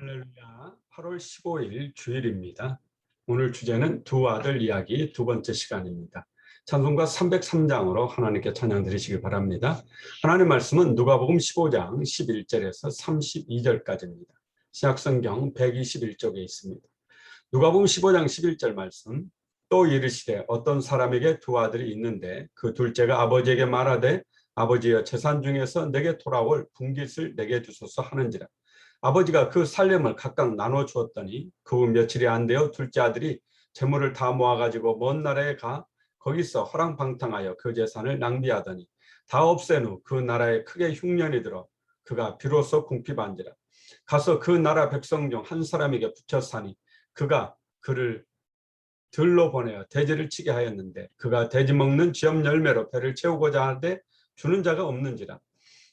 할렐루야. 8월 15일 주일입니다. 오늘 주제는 두 아들 이야기 두 번째 시간입니다. 찬송가 303장으로 하나님께 찬양 드리시기 바랍니다. 하나님 말씀은 누가복음 15장 11절에서 32절까지입니다. 신약성경 121쪽에 있습니다. 누가복음 15장 11절 말씀 또 이르시되 어떤 사람에게 두 아들이 있는데 그 둘째가 아버지에게 말하되 아버지여 재산 중에서 내게 돌아올 분깃을 내게 주소서 하는지라 아버지가 그 살림을 각각 나눠 주었더니 그 후 며칠이 안 되어 둘째 아들이 재물을 다 모아가지고 먼 나라에 가 거기서 허랑방탕하여 그 재산을 낭비하더니 다 없앤 후 그 나라에 크게 흉년이 들어 그가 비로소 궁핍한지라. 가서 그 나라 백성 중 한 사람에게 붙여 사니 그가 그를 들로 보내어 돼지를 치게 하였는데 그가 돼지 먹는 쥐엄 열매로 배를 채우고자 하되 주는 자가 없는지라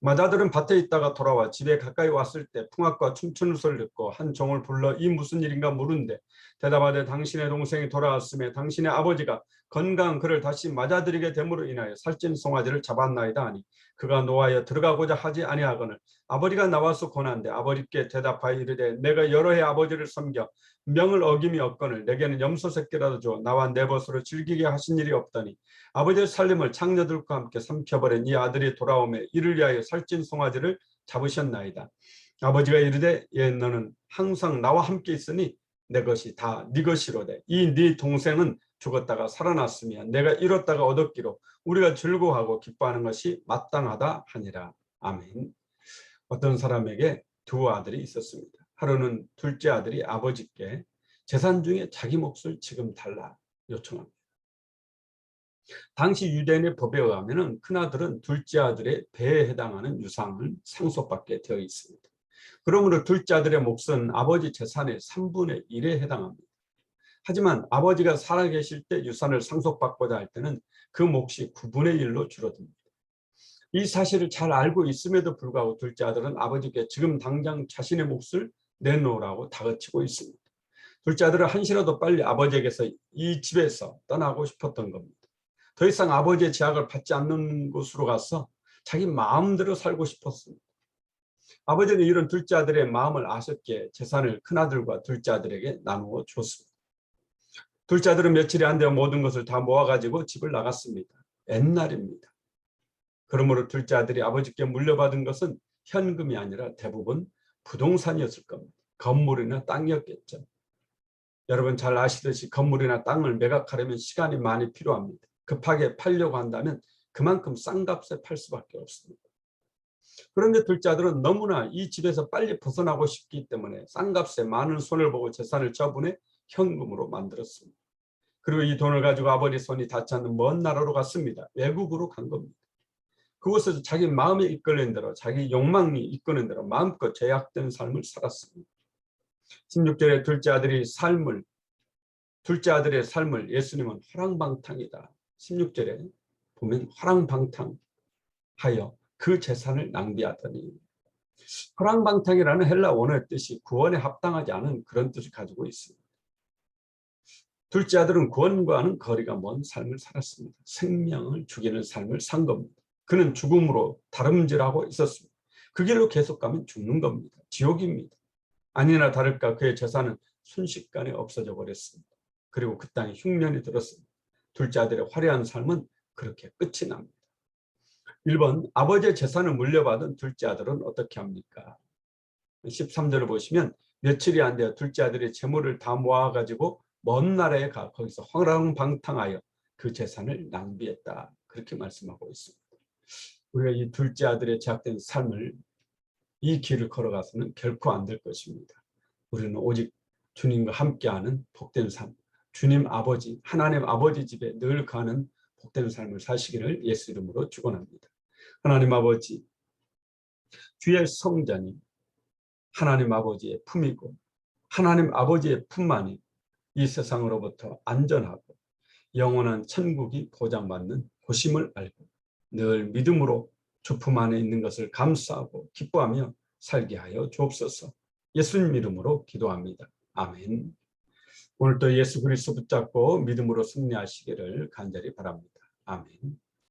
마자들은 밭에 있다가 돌아와 집에 가까이 왔을 때 풍악과 춤추는 소리를 듣고 한 종을 불러 이 무슨 일인가 물은데 대답하되 당신의 동생이 돌아왔음에 당신의 아버지가 건강한 그를 다시 맞아들이게 됨으로 인하여 살찐 송아지를 잡았나이다 하니 그가 노하여 들어가고자 하지 아니하거늘 아버지가 나와서 권한데 아버지께 대답하여 이르되 내가 여러 해 아버지를 섬겨 명을 어김이 없거늘 내게는 염소 새끼라도 줘 나와 내 벗으로 즐기게 하신 일이 없더니 아버지의 살림을 장녀들과 함께 삼켜버린 이 아들이 돌아오매 이를 위하여 살찐 송아지를 잡으셨나이다. 아버지가 이르되 예 너는 항상 나와 함께 있으니 내 것이 다 네 것이로되 이 네 동생은 죽었다가 살아났으며 내가 잃었다가 얻었기로 우리가 즐거워하고 기뻐하는 것이 마땅하다 하니라. 아멘. 어떤 사람에게 두 아들이 있었습니다. 하루는 둘째 아들이 아버지께 재산 중에 자기 몫을 지금 달라 요청합니다. 당시 유대인의 법에 의하면 큰아들은 둘째 아들의 배에 해당하는 유상을 상속받게 되어 있습니다. 그러므로 둘째 아들의 몫은 아버지 재산의 3분의 1에 해당합니다. 하지만 아버지가 살아계실 때 유산을 상속받고자 할 때는 그 몫이 9분의 1로 줄어듭니다. 이 사실을 잘 알고 있음에도 불구하고 둘째 아들은 아버지께 지금 당장 자신의 몫을 내놓으라고 다그치고 있습니다. 둘째 아들은 한시라도 빨리 아버지에게서 이 집에서 떠나고 싶었던 겁니다. 더 이상 아버지의 제약을 받지 않는 곳으로 가서 자기 마음대로 살고 싶었습니다. 아버지는 이런 둘째 아들의 마음을 아셨기에 재산을 큰아들과 둘째 아들에게 나누어 줬습니다. 둘째 아들은 며칠이 안 되어 모든 것을 다 모아가지고 집을 나갔습니다. 옛날입니다. 그러므로 둘째 아들이 아버지께 물려받은 것은 현금이 아니라 대부분 부동산이었을 겁니다. 건물이나 땅이었겠죠. 여러분 잘 아시듯이 건물이나 땅을 매각하려면 시간이 많이 필요합니다. 급하게 팔려고 한다면 그만큼 싼 값에 팔 수밖에 없습니다. 그런데 둘째 아들은 너무나 이 집에서 빨리 벗어나고 싶기 때문에 싼 값에 많은 손을 보고 재산을 처분해 현금으로 만들었습니다. 그리고 이 돈을 가지고 아버지 손이 닿지 않는 먼 나라로 갔습니다. 외국으로 간 겁니다. 그곳에서 자기 마음에 이끌린 대로 자기 욕망이 이끄는 대로 마음껏 제약된 삶을 살았습니다. 16절에 둘째 아들이 삶을 둘째 아들의 삶을 예수님은 화랑방탕이다. 16절에 보면 화랑방탕하여 그 재산을 낭비하더니 화랑방탕이라는 헬라 원어의 뜻이 구원에 합당하지 않은 그런 뜻을 가지고 있습니다. 둘째 아들은 구원과는 거리가 먼 삶을 살았습니다. 생명을 죽이는 삶을 산 겁니다. 그는 죽음으로 다름질하고 있었습니다. 그 길로 계속 가면 죽는 겁니다. 지옥입니다. 아니나 다를까 그의 재산은 순식간에 없어져 버렸습니다. 그리고 그 땅에 흉년이 들었습니다. 둘째 아들의 화려한 삶은 그렇게 끝이 납니다. 1번 아버지의 재산을 물려받은 둘째 아들은 어떻게 합니까? 13절을 보시면 며칠이 안 되어 둘째 아들이 재물을 다 모아가지고 먼 나라에 가 거기서 황랑방탕하여 그 재산을 낭비했다. 그렇게 말씀하고 있습니다. 우리가 이 둘째 아들의 제약된 삶을 이 길을 걸어가서는 결코 안 될 것입니다. 우리는 오직 주님과 함께하는 복된 삶, 주님 아버지, 하나님 아버지 집에 늘 가는 복된 삶을 사시기를 예수 이름으로 축원합니다. 하나님 아버지, 주의 성전이 하나님 아버지의 품이고 하나님 아버지의 품만이 이 세상으로부터 안전하고 영원한 천국이 보장받는 곳임을 알고 늘 믿음으로 주품 안에 있는 것을 감사하고 기뻐하며 살게 하여 주옵소서. 예수님 이름으로 기도합니다. 아멘. 오늘도 예수 그리스도 붙잡고 믿음으로 승리하시기를 간절히 바랍니다. 아멘.